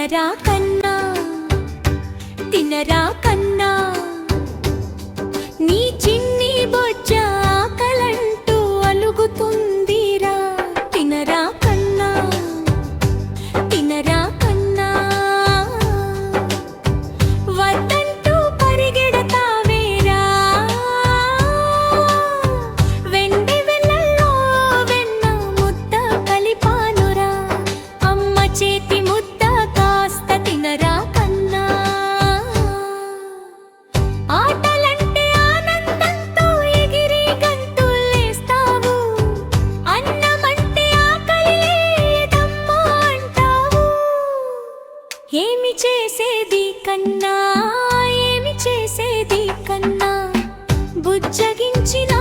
తినరా కన్నా తినరా కన్నా. చేసేది కన్నా ఏమి చేసేది కన్నా బుజ్జగించిన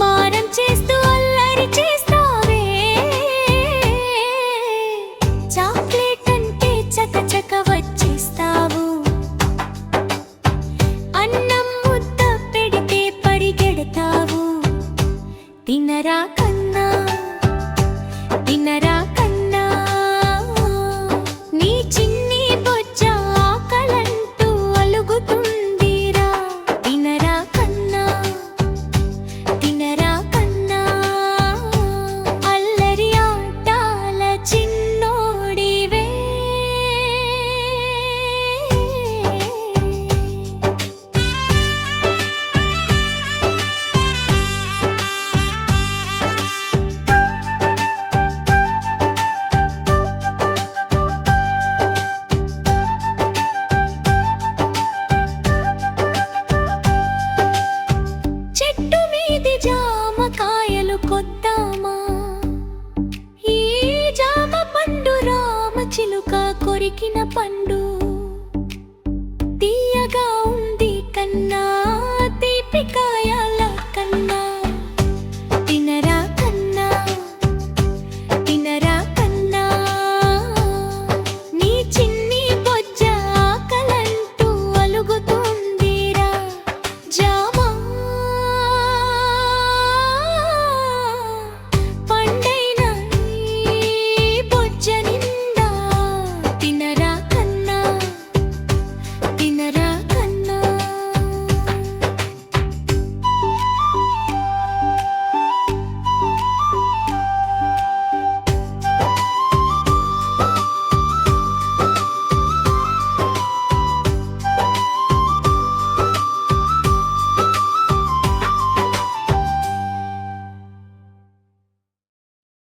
మారం చేస్తూ అల్లరి చేస్తూ 的家。